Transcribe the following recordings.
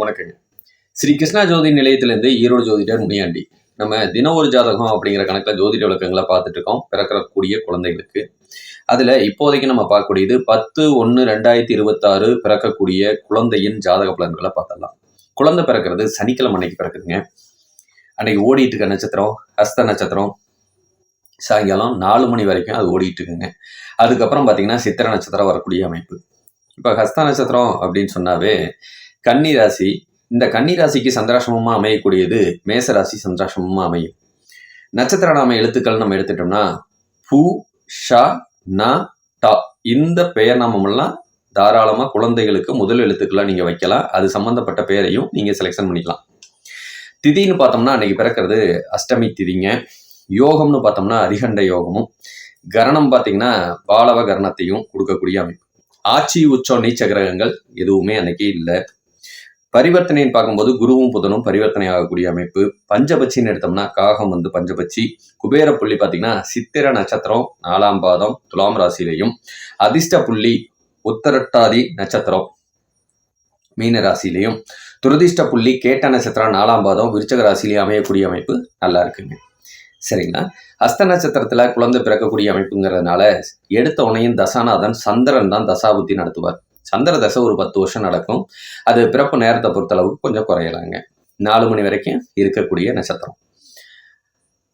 வணக்கங்க. ஸ்ரீ கிருஷ்ணா ஜோதி நிலையத்திலேருந்து ஈரோடு ஜோதிடர் முனியாண்டி. நம்ம தின ஒரு ஜாதகம் அப்படிங்கிற கணக்கில் ஜோதிட விளக்கங்களை பார்த்துட்டு இருக்கோம் பிறக்கக்கூடிய குழந்தைகளுக்கு. அதில் இப்போதைக்கு நம்ம பார்க்கக்கூடியது பத்து ஒன்று ரெண்டாயிரத்தி இருபத்தாறு பிறக்கக்கூடிய குழந்தையின் ஜாதக பலன்களை பார்த்தலாம் குழந்தை பிறக்கிறது சனிக்கிழமை அன்னைக்கு பிறக்குதுங்க. அன்னைக்கு ஓடிட்டு இருக்க நட்சத்திரம் ஹஸ்த நட்சத்திரம். சாயங்காலம் நாலு மணி வரைக்கும் அது ஓடிட்டு இருக்குங்க. அதுக்கப்புறம் பார்த்தீங்கன்னா சித்திர நட்சத்திரம் வரக்கூடிய அமைப்பு. இப்போ ஹஸ்த நட்சத்திரம் அப்படின்னு சொன்னாவே கன்னிராசி இந்த கன்னி ராசிக்கு அமையக்கூடியது மேச ராசி அமையும். நட்சத்திர நாம எழுத்துக்கள் நம்ம எடுத்துட்டோம்னா பூ ஷா நா டா இந்த பெயர் நாமமெல்லாம் தாராளமாக குழந்தைகளுக்கு முதல் எழுத்துக்கெல்லாம் நீங்கள் வைக்கலாம். அது சம்மந்தப்பட்ட பெயரையும் நீங்கள் செலெக்ஷன் பண்ணிக்கலாம். திதின்னு பார்த்தோம்னா அன்னைக்கு பிறக்கிறது அஷ்டமி திதிங்க. யோகம்னு பார்த்தோம்னா அரிகண்ட யோகமும். கரணம் பார்த்தீங்கன்னா பாலவ கரணத்தையும் கொடுக்கக்கூடிய அமைப்பு. ஆட்சி உச்சம் நீச்ச கிரகங்கள் எதுவுமே அன்னைக்கு இல்லை. பரிவர்த்தனைன்னு பார்க்கும்போது குருவும் புதனும் பரிவர்த்தனை ஆகக்கூடிய அமைப்பு. பஞ்சபட்சின்னு எடுத்தோம்னா காகம் வந்து பஞ்சபட்சி. குபேர புள்ளி பார்த்தீங்கன்னா சித்திர நட்சத்திரம் நாலாம் பாதம் துலாம் ராசியிலையும். அதிர்ஷ்ட புள்ளி உத்தரட்டாதி நட்சத்திரம் மீன ராசியிலையும். துரதிர்ஷ்ட புள்ளி கேட்ட நட்சத்திரம் நாலாம் பாதம் விருச்சக ராசியிலையும் அமையக்கூடிய அமைப்பு நல்லா இருக்குங்க. சரிங்களா? அஸ்த நட்சத்திரத்துல குழந்தை பிறக்கக்கூடிய அமைப்புங்கிறதுனால எடுத்த உனையும் தசாநாதன் சந்திரன் தான் தசாபுத்தி நடத்துவார். சந்திர தசை ஒரு பத்து வருஷம் நடக்கும். அது பிறப்பு நேரத்தை பொறுத்தளவுக்கு கொஞ்சம் குறையலாங்க. நாலு மணி வரைக்கும் இருக்கக்கூடிய நட்சத்திரம்.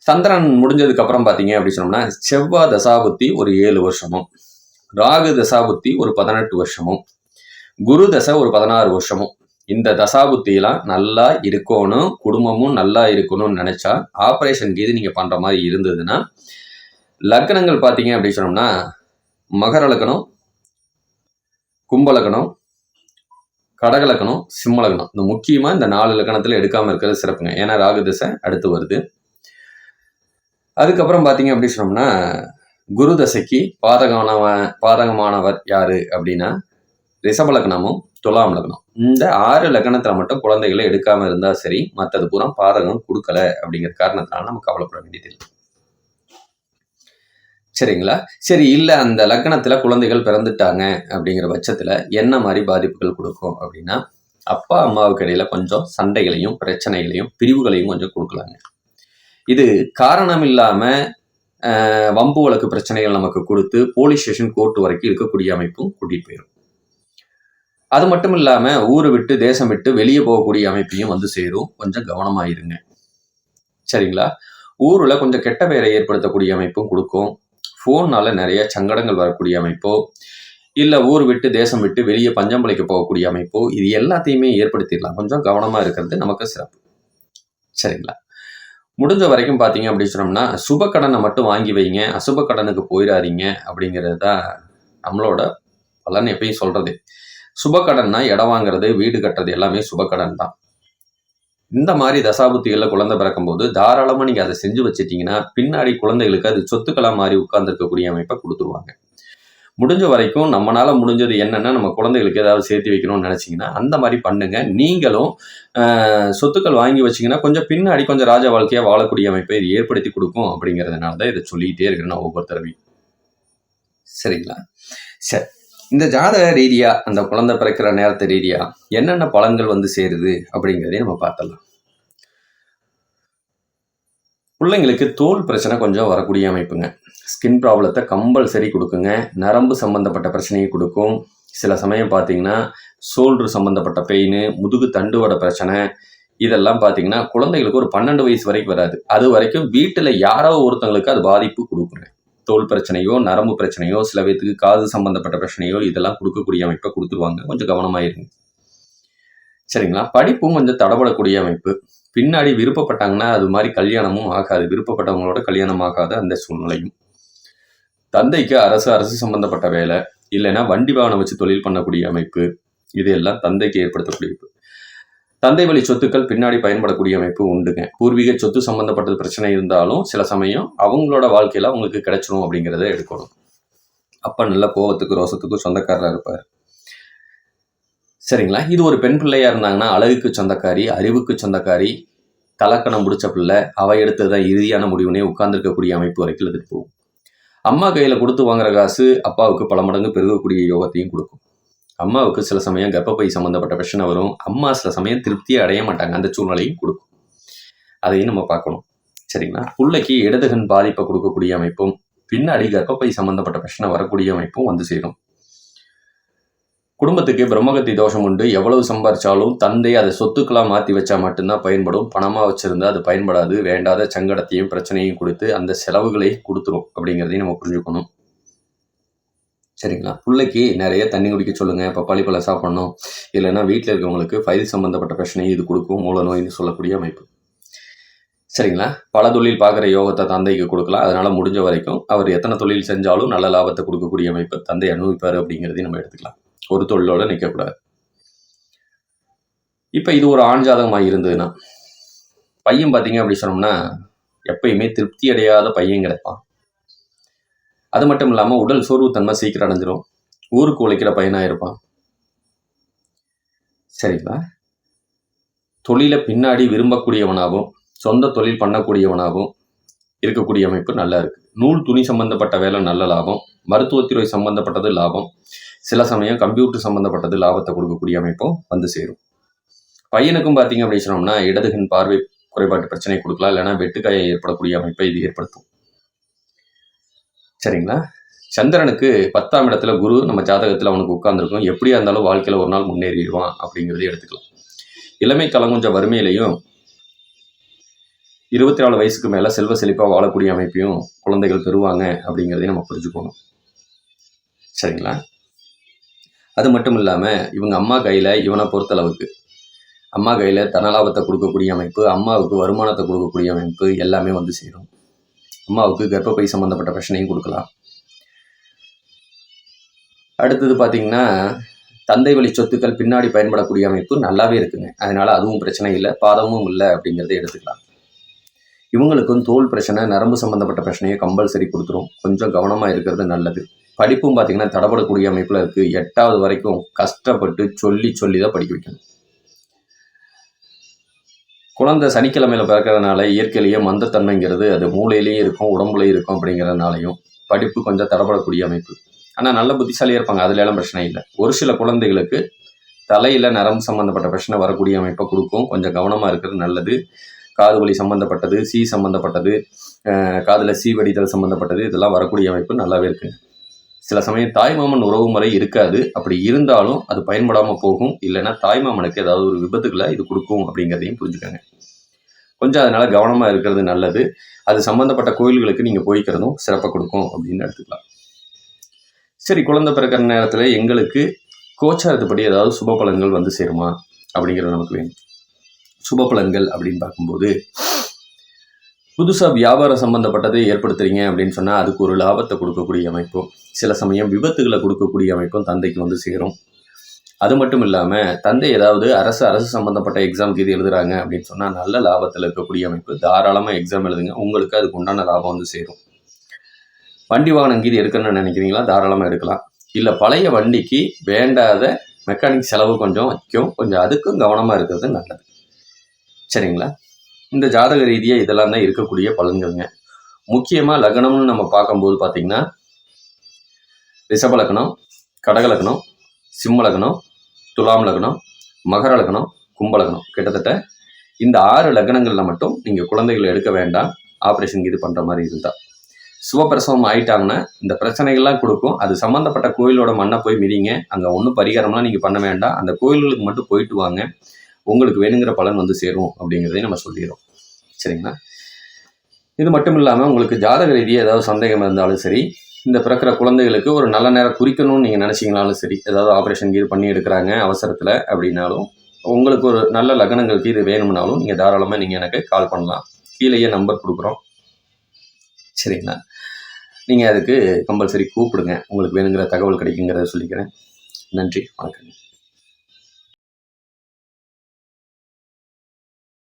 சந்திரன் முடிஞ்சதுக்கு அப்புறம் பார்த்தீங்க அப்படின்னு சொன்னோம்னா செவ்வாய் தசாபுத்தி ஒரு ஏழு வருஷமும் ராகு தசாபுத்தி ஒரு பதினெட்டு வருஷமும் குரு தசை ஒரு பதினாறு வருஷமும். இந்த தசாபுத்தியெல்லாம் நல்லா இருக்கணும் குடும்பமும் நல்லா இருக்கணும்னு நினைச்சா ஆப்ரேஷன் கீது நீங்க பண்ற மாதிரி இருந்ததுன்னா லக்னங்கள் பார்த்தீங்க அப்படின்னு சொன்னோம்னா மகர லக்னம் கும்பலக்கணம் கடகலக்கணம் சிம்மலக்கணம் இந்த முக்கியமாக இந்த நாலு லக்கணத்தில் எடுக்காமல் இருக்கிறது சிறப்புங்க. ஏன்னா ராகு தசை அடுத்து வருது. அதுக்கப்புறம் பார்த்தீங்க அப்படி சொன்னோம்னா குரு தசைக்கு பாதகமானவன் பாதகமானவர் யார் அப்படின்னா ரிஷப லக்னமும் துலாம் லக்னம். இந்த ஆறு லக்னத்தில் மட்டும் குழந்தைகளை எடுக்காமல் இருந்தால் சரி மற்றது பூரா பாதகம் கொடுக்கல அப்படிங்கிற காரணத்தினால நம்ம கவலைப்பட வேண்டியதில்லை. சரிங்களா? சரி இல்லை அந்த லக்னத்தில் குழந்தைகள் பிறந்துட்டாங்க அப்படிங்கிற பட்சத்தில் என்ன மாதிரி பாதிப்புகள் கொடுக்கும் அப்படின்னா அப்பா அம்மாவுக்கு இடையில கொஞ்சம் சண்டைகளையும் பிரச்சனைகளையும் பிரிவுகளையும் கொஞ்சம் கொடுக்கலாங்க. இது காரணம் இல்லாமல் வம்பு வழக்கு பிரச்சனைகள் நமக்கு கொடுத்து போலீஸ் ஸ்டேஷன் கோர்ட் வரைக்கும் இருக்கக்கூடிய அமைப்பும் கூட்டிகிட்டு போயிடும் அது மட்டும் இல்லாமல் ஊரை விட்டு தேசம் விட்டு வெளியே போகக்கூடிய அமைப்பையும் வந்து சேரும். கொஞ்சம் கவனமாயிருங்க சரிங்களா? ஊரில் கொஞ்சம் கெட்ட பெயரை ஏற்படுத்தக்கூடிய அமைப்பும் கொடுக்கும். ஃபோனால் நிறைய சங்கடங்கள் வரக்கூடிய அமைப்போ இல்லை ஊர் விட்டு தேசம் விட்டு வெளியே பஞ்சம் பிழைக்க போகக்கூடிய அமைப்போ இது எல்லாத்தையுமே ஏற்படுத்திடலாம். கொஞ்சம் கவனமாக இருக்கிறது நமக்கு சிறப்பு. சரிங்களா? முடிஞ்ச வரைக்கும் பார்த்தீங்க அப்படின்னு சொன்னோம்னா சுப கடனை மட்டும் வாங்கி வைங்க அசுப கடனுக்கு போயிடாதீங்க அப்படிங்கிறது தான் நம்மளோட பலன் எப்பயும் சொல்கிறது சுப கடன்னா இடம் வாங்குறது வீடு கட்டுறது எல்லாமே சுப கடன் தான் இந்த மாதிரி தசாபுத்திகளில் குழந்தை பிறக்கும்போது தாராளமாக நீங்கள் அதை செஞ்சு வச்சிட்டிங்கன்னா பின்னாடி குழந்தைகளுக்கு அது சொத்துக்களாக மாதிரி உட்கார்ந்துருக்கக்கூடிய அமைப்பை கொடுத்துருவாங்க. முடிஞ்ச வரைக்கும் நம்மளால் முடிஞ்சது என்னென்னா நம்ம குழந்தைகளுக்கு ஏதாவது சேர்த்து வைக்கணும்னு நினச்சிங்கன்னா அந்த மாதிரி பண்ணுங்கள் நீங்களும் சொத்துக்கள் வாங்கி வச்சிங்கன்னா கொஞ்சம் பின்னாடி கொஞ்சம் ராஜ வாழ்க்கையாக வாழக்கூடிய அமைப்பை இது ஏற்படுத்தி கொடுக்கும் அப்படிங்கிறதுனால தான் இதை சொல்லிக்கிட்டே இருக்கிறேன் நான் ஒவ்வொரு தடவையும் சரிங்களா? சரி. இந்த ஜாதக ரீதியா அந்த குழந்தை பிறக்கிற நேரத்தை ரீதியா என்னென்ன பலன்கள் வந்து சேருது அப்படிங்கிறதையும் நம்ம பார்த்தலாம் பிள்ளைங்களுக்கு தோல் பிரச்சனை கொஞ்சம் வரக்கூடிய அமைப்புங்க. ஸ்கின் ப்ராப்ளத்தை கம்பல்சரி கொடுக்குங்க. நரம்பு சம்மந்தப்பட்ட பிரச்சனையை கொடுக்கும். சில சமயம் பார்த்தீங்கன்னா சோல்ட்ரு சம்மந்தப்பட்ட பெயின் முதுகு தண்டுவட பிரச்சனை இதெல்லாம் பார்த்தீங்கன்னா குழந்தைகளுக்கு ஒரு பன்னெண்டு வயசு வரைக்கும் வராது. அது வரைக்கும் வீட்டில் யாரோ ஒருத்தங்களுக்கு அது பாதிப்பு கொடுக்குங்க. தோல் பிரச்சனையோ நரம்பு பிரச்சனையோ சில பேத்துக்கு காது சம்பந்தப்பட்ட பிரச்சனையோ இதெல்லாம் கொடுக்கக்கூடிய அமைப்பை கொடுத்துருவாங்க. கொஞ்சம் கவனமாக இருங்க. சரிங்களா? படிப்பும் கொஞ்சம் தடபடக்கூடிய அமைப்பு. பின்னாடி விருப்பப்பட்டாங்கன்னா அது மாதிரி கல்யாணமும் ஆகாது. விருப்பப்பட்டவங்களோட கல்யாணம் ஆகாத அந்த சூழ்நிலையும். தந்தைக்கு அரசு அரசு சம்பந்தப்பட்ட வேலை. இல்லைன்னா வண்டி வாகனம் வச்சு தொழில் பண்ணக்கூடிய அமைப்பு. இதையெல்லாம் தந்தைக்கு ஏற்படுத்தக்கூடிய தந்தை வழி சொத்துக்கள் பின்னாடி பயன்படக்கூடிய அமைப்பு உண்டுங்க. பூர்வீக சொத்து சம்பந்தப்பட்டது பிரச்சனை இருந்தாலும் சில சமயம் அவங்களோட வாழ்க்கையில் அவங்களுக்கு கிடைச்சிரும் அப்படிங்கிறத எடுக்கணும். அப்போ நல்ல கோபத்துக்கு ரோசத்துக்கும் சொந்தக்காரராக இருப்பார். சரிங்களா? இது ஒரு பெண் பிள்ளையா இருந்தாங்கன்னா அழகுக்கு சொந்தக்காரி அறிவுக்கு சொந்தக்காரி தலக்கணம் முடிச்ச பிள்ளை அவ எடுத்ததான் இறுதியான முடிவுனே உட்கார்ந்துருக்கக்கூடிய அமைப்பு வரைக்கும் எடுத்துட்டு போகும். அம்மா கையில் கொடுத்து வாங்குற காசு அப்பாவுக்கு பல மடங்கு பெருகக்கூடிய யோகத்தையும் கொடுக்கும். அம்மாவுக்கு சில சமயம் கர்ப்பப்பை சம்மந்தப்பட்ட பிரச்சனை வரும். அம்மா சில சமயம் திருப்தியை அடைய மாட்டாங்க. அந்த சூழ்நிலையும் கொடுக்கும். அதையும் நம்ம பார்க்கணும். சரிங்களா? பிள்ளைக்கு இடதுகண் பாதிப்பை கொடுக்கக்கூடிய அமைப்பும் பின்னாடி கர்ப்பப்பை சம்மந்தப்பட்ட பிரச்சனை வரக்கூடிய அமைப்பும் வந்து சேரும். குடும்பத்துக்கு பிரம்மகத்தி தோஷம் உண்டு. எவ்வளவு சம்பாரிச்சாலும் தந்தை அதை சொத்துக்களாக மாற்றி வச்சா மட்டும்தான் பயன்படும். பணமாக வச்சிருந்தா அது பயன்படாது. வேண்டாத சங்கடத்தையும் பிரச்சனையும் கொடுத்து அந்த செலவுகளை கொடுத்துரும் அப்படிங்கிறதையும் நம்ம புரிஞ்சுக்கணும். சரிங்களா? பிள்ளைக்கு நிறைய தண்ணி குடிக்க சொல்லுங்கள் பப்பாளி பழம் சாப்பிடணும். இல்லைன்னா வீட்டில் இருக்கிறவங்களுக்கு ஃபைல் சம்மந்தப்பட்ட பிரச்சனை இது கொடுக்கும். மூல நோயின்னு சொல்லக்கூடிய அமைப்பு. சரிங்களா? பல தொழில் பார்க்குற யோகத்தை தந்தைக்கு கொடுக்கலாம். அதனால் முடிஞ்ச வரைக்கும் அவர் எத்தனை தொழில் செஞ்சாலும் நல்ல லாபத்தை கொடுக்கக்கூடிய அமைப்பு தந்தை அனுபவிப்பார் அப்படிங்கிறதையும் நம்ம எடுத்துக்கலாம். ஒரு தொழிலோடு நிற்கக்கூடாது இப்போ இது ஒரு ஆண் ஜாதகமாக இருந்ததுன்னா பையன் பார்த்தீங்க அப்படி சொன்னோம்னா எப்பயுமே திருப்தி அடையாத பையன் கிடைப்பான். அது மட்டும் இல்லாமல் உடல் சோர்வுத்தன்மை சீக்கிரம் அடைஞ்சிரும். ஊருக்கு உழைக்கிற பையனாக இருப்பான். சரிங்களா? தொழிலை பின்னாடி விரும்பக்கூடியவனாகவும் சொந்த தொழில் பண்ணக்கூடியவனாகவும் இருக்கக்கூடிய அமைப்பு நல்லா இருக்குது நூல் துணி சம்பந்தப்பட்ட வேலை நல்ல லாபம். மருத்துவத்துறை சம்பந்தப்பட்டது லாபம். சில சமயம் கம்ப்யூட்டர் சம்பந்தப்பட்டது லாபத்தை கொடுக்கக்கூடிய அமைப்பும் வந்து சேரும். பையனுக்கும் பார்த்தீங்க அப்படின்னு சொன்னோம்னா இடதுகன் பார்வை குறைபாட்டு பிரச்சனை கொடுக்கலாம். இல்லைன்னா வெட்டுக்காயை ஏற்படக்கூடிய அமைப்பை இது ஏற்படுத்தும். சரிங்களா? சந்திரனுக்கு பத்தாம் இடத்துல குரு நம்ம ஜாதகத்தில் அவனுக்கு உட்கார்ந்துருக்கும். எப்படியா இருந்தாலும் வாழ்க்கையில் ஒரு நாள் முன்னேறிடுவான் அப்படிங்கிறத எடுத்துக்கலாம். இளமை காலம் கொஞ்சம் வறுமையிலையும் இருபத்தி நாலு வயசுக்கு மேலே செல்வ செழிப்பாக வாழக்கூடிய அமைப்பையும் குழந்தைகள் பெறுவாங்க அப்படிங்கிறதையும் நம்ம புரிஞ்சுக்கணும். சரிங்களா? அது மட்டும் இல்லாமல் இவங்க அம்மா கையில் இவனை பொறுத்தளவுக்கு அம்மா கையில் தனலாபத்தை கொடுக்கக்கூடிய அமைப்பு அம்மாவுக்கு வருமானத்தை கொடுக்கக்கூடிய அமைப்பு எல்லாமே வந்து சேரும். அம்மாவுக்கு கர்ப்பப்பை சம்மந்தப்பட்ட பிரச்சனையும் கொடுக்கலாம். அடுத்தது பார்த்திங்கன்னா தந்தை வழி சொத்துக்கள் பின்னாடி பயன்படக்கூடிய அமைப்பு நல்லாவே இருக்குங்க. அதனால அதுவும் பிரச்சனை இல்லை பாதமும் இல்லை அப்படிங்கிறத எடுத்துக்கலாம். இவங்களுக்கும் தோல் பிரச்சனை நரம்பு சம்மந்தப்பட்ட பிரச்சனையை கம்பல்சரி கொடுத்துரும். கொஞ்சம் கவனமாக இருக்கிறது நல்லது. படிப்பும் பார்த்திங்கன்னா தடப்படக்கூடிய அமைப்பில் இருக்குது எட்டாவது வரைக்கும் கஷ்டப்பட்டு சொல்லி சொல்லி தான் படிக்க வைக்கணும். குழந்தை சனிக்கிழமையில் பிறக்கிறதுனால இயற்கையிலேயே மந்தத்தன்மைங்கிறது அது மூளையிலேயே இருக்கும் உடம்புலையும் இருக்கும் அப்படிங்கிறதுனாலையும் படிப்பு கொஞ்சம் தடப்படக்கூடிய அமைப்பு. ஆனால் நல்ல புத்திசாலியாக இருப்பாங்க அதுல எல்லாம் பிரச்சனை இல்லை. ஒரு சில குழந்தைகளுக்கு தலையில் நரம்பு சம்மந்தப்பட்ட பிரச்சனை வரக்கூடிய அமைப்பை கொடுக்கும். கொஞ்சம் கவனமாக இருக்கிறது நல்லது. காது வலி சம்மந்தப்பட்டது சி சம்மந்தப்பட்டது காதில் சி வடிதல் சம்மந்தப்பட்டது இதெல்லாம் வரக்கூடிய அமைப்பு நல்லாவே இருக்குங்க. சில சமயம் தாய்மாமன் உறவு முறை இருக்காது. அப்படி இருந்தாலும் அது பயன்படாமல் போகும். இல்லைன்னா தாய்மாமனுக்கு ஏதாவது ஒரு விபத்துக்களை இது கொடுக்கும் அப்படிங்கிறதையும் புரிஞ்சுக்கோங்க. கொஞ்சம் அதனால கவனமாக இருக்கிறது நல்லது. அது சம்மந்தப்பட்ட கோயில்களுக்கு நீங்கள் போய்க்கிறதும் சிறப்பாக கொடுக்கும் அப்படின்னு எடுத்துக்கலாம். சரி குழந்தை பிறக்கிற நேரத்தில் எங்களுக்கு கோச்சாரத்துப்படி ஏதாவது சுப பலன்கள் வந்து சேருமா அப்படிங்கிறது நமக்கு வேணும். சுப பலன்கள் அப்படின்னு பார்க்கும்போது புதுசாக வியாபாரம் சம்மந்தப்பட்டதை ஏற்படுத்துறீங்க அப்படின்னு சொன்னால் அதுக்கு ஒரு லாபத்தை கொடுக்கக்கூடிய அமைப்பும் சில சமயம் விபத்துகளை கொடுக்கக்கூடிய அமைப்பும் தந்தைக்கு வந்து சேரும். அது மட்டும் இல்லாமல் தந்தை ஏதாவது அரசு அரசு சம்மந்தப்பட்ட எக்ஸாம்க்கு இது எழுதுறாங்க அப்படின்னு சொன்னால் நல்ல லாபத்தில் இருக்கக்கூடிய அமைப்பு. தாராளமாக எக்ஸாம் எழுதுங்க. உங்களுக்கு அதுக்கு உண்டான லாபம் வந்து சேரும். வண்டி வாகனம் கீது எடுக்கணும்னு நினைக்கிறீங்களா? தாராளமாக எடுக்கலாம். இல்லை பழைய வண்டிக்கு வேண்டாத மெக்கானிக் செலவு கொஞ்சம் வைக்கும். கொஞ்சம் அதுக்கும் கவனமாக இருக்கிறது நல்லது. சரிங்களா? இந்த ஜாதக ரீதியாக இதெல்லாம் தான் இருக்கக்கூடிய பலன்கள்ங்க. முக்கியமாக லக்னம்னு நம்ம பார்க்கும்போது பார்த்தீங்கன்னா ரிஷப லக்னம் கடக லக்னம் சிம்ம லக்னம் துலாம் லக்னம் மகர லக்னம் கும்ப லக்னம். கிட்டத்தட்ட இந்த ஆறு லக்னங்களில் மட்டும் நீங்கள் குழந்தைகளை எடுக்க வேண்டாம். ஆப்ரேஷன் இது பண்ணுற மாதிரி இருந்தால் சுவப்பிரசவம் ஆயிட்டாங்கன்னா இந்த பிரச்சனைகள்லாம் கொடுக்கும். அது சம்மந்தப்பட்ட கோயிலோட மண்ணை போய் மிதிங்க. அங்கே ஒன்றும் பரிகாரம்லாம் நீங்கள் பண்ண வேண்டாம். அந்த கோயில்களுக்கு மட்டும் போயிட்டு வாங்க. உங்களுக்கு வேணுங்கிற பலன் வந்து சேரும் அப்படிங்கிறதையும் நம்ம சொல்லிடுறோம். சரிங்களா? இது மட்டும் இல்லாமல் உங்களுக்கு ஜாதக ரீதியாக ஏதாவது சந்தேகம் இருந்தாலும் சரி இந்த பிறக்கிற குழந்தைகளுக்கு ஒரு நல்ல நேரம் குறிக்கணும்னு நீங்கள் நினச்சிங்கனாலும் சரி ஏதாவது ஆப்ரேஷன் கீது பண்ணி எடுக்கிறாங்க அவசரத்தில் அப்படின்னாலும் உங்களுக்கு ஒரு நல்ல லக்னங்களுக்கு இது வேணும்னாலும் நீங்கள் தாராளமாக நீங்கள் எனக்கு கால் பண்ணலாம். கீழேயே நம்பர் கொடுக்குறோம். சரிங்களா? நீங்கள் அதுக்கு கம்பல்சரி கூப்பிடுங்க. உங்களுக்கு வேணுங்கிற தகவல் கிடைக்குங்கிறத சொல்லிக்கிறேன். நன்றி. வணக்கம்